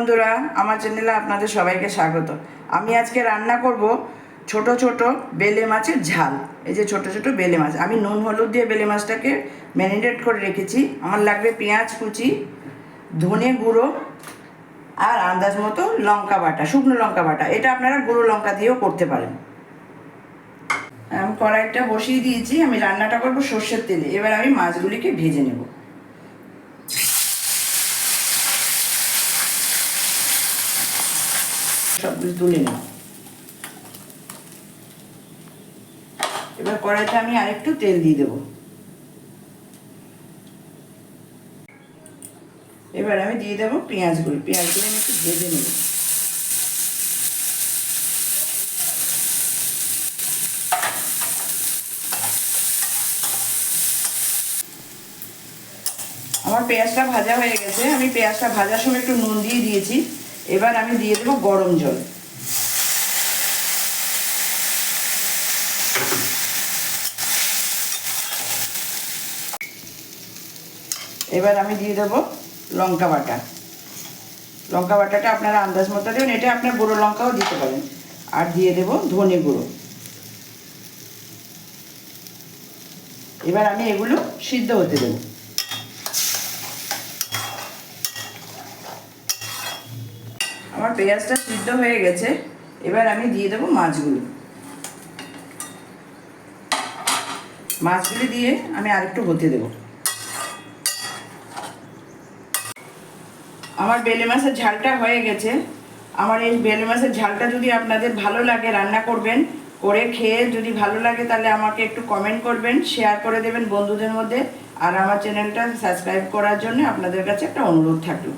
বন্ধুরা, আমার চ্যানেলে আপনাদের সবাইকে স্বাগত। আমি আজকে রান্না করব ছোট ছোট বেলে মাছের ঝাল। এই যে ছোট ছোট বেলে মাছ। আমি নুন, হলুদ দিয়ে বেলে মাছটাকে ম্যারিনেট করে রেখেছি। আমার লাগবে পেঁয়াজ কুচি, ধনে গুঁড়ো আর আন্দাজ মতো লঙ্কা বাটা, শুকনো লঙ্কা বাটা। এটা আপনারা গুঁড়ো লঙ্কা দিয়েও করতে পারেন। আমি কড়াইটা বসিয়ে দিয়েছি। আমি রান্নাটা করব সর্ষের তেলে। এবার আমি মাছগুলিকে ভেজে নেব। সব কিছু তুলে নেব এবার কড়াইতে আমি আরেকটু তেল দিয়ে দেবো। এবার আমি দিয়ে দেবো পেঁয়াজগুলি। পেঁয়াজগুলি আমি একটু ভেজে নেব। আমার পেঁয়াজটা ভাজা হয়ে গেছে। আমি পেঁয়াজটা ভাজার সময় একটু নুন দিয়ে দিয়েছি। এবার আমি দিয়ে দেবো গরম জল। এবার আমি দিয়ে দেবো লঙ্কা বাটা। লঙ্কা বাটাটা আপনারা আন্দাজ মতো দেবেন, এটা আপনার গুঁড়ো লঙ্কাও দিতে পারেন। আর দিয়ে দেবো ধনে গুঁড়ো। এবার আমি এগুলো সিদ্ধ হতে দেবো। আমার পেঁয়াজটা সিদ্ধ হয়ে গেছে, এবার আমি দিয়ে দেবো মাছগুলো। মাছগুলি দিয়ে আমি আরেকটু হতে দেবো। আমার বেলে মাছের ঝালটা হয়ে গেছে। আমার এই বেলে মাছের ঝালটা যদি আপনাদের ভালো লাগে, রান্না করবেন, করে খেয়ে যদি ভালো লাগে, তাহলে আমাকে একটু কমেন্ট করবেন শেয়ার করে দেবেন বন্ধুদের মধ্যে। আর আমার চ্যানেলটা সাবস্ক্রাইব করার জন্য আপনাদের কাছে একটা অনুরোধ থাকল।